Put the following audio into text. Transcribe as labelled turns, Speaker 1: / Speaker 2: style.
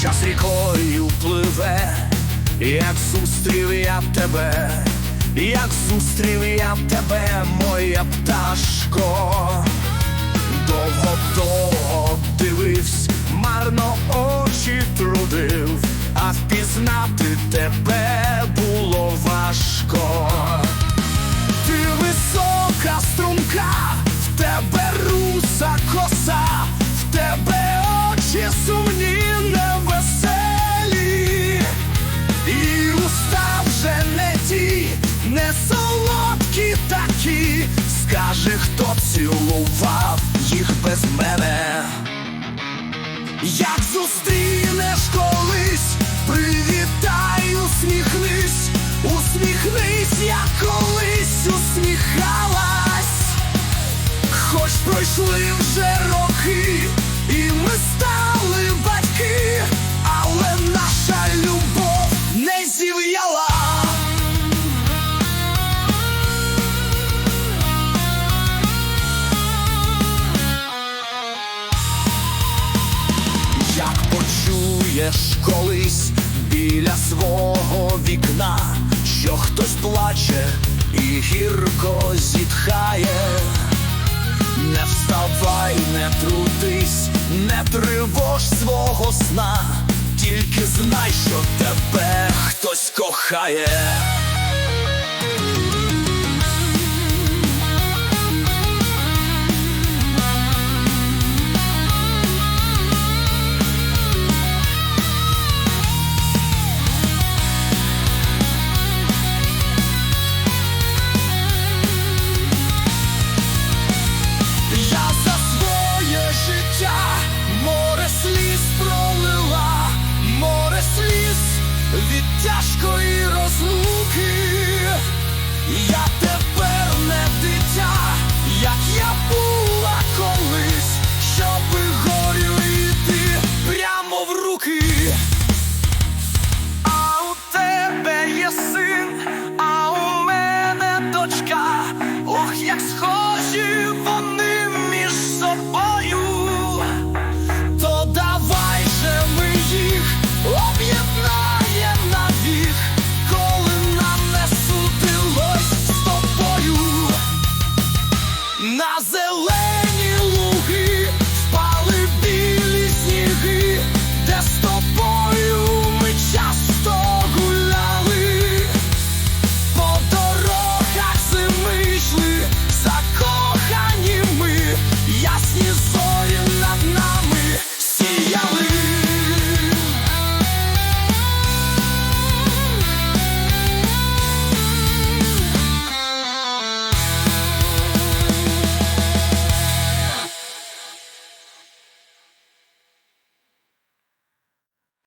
Speaker 1: Щас рікою пливе, як зустрів я б тебе, як зустрів я б тебе, моя пташко, довго довго Скажи, хто цілував їх без мене. Як зустрінеш колись, привітай, усміхнись, усміхнись, як колись усміхалась, хоч пройшли вже роки, почуєш колись біля свого вікна, що хтось плаче і гірко зітхає, не вставай, не трудись, не тривож свого сна, тільки знай, що тебе хтось кохає.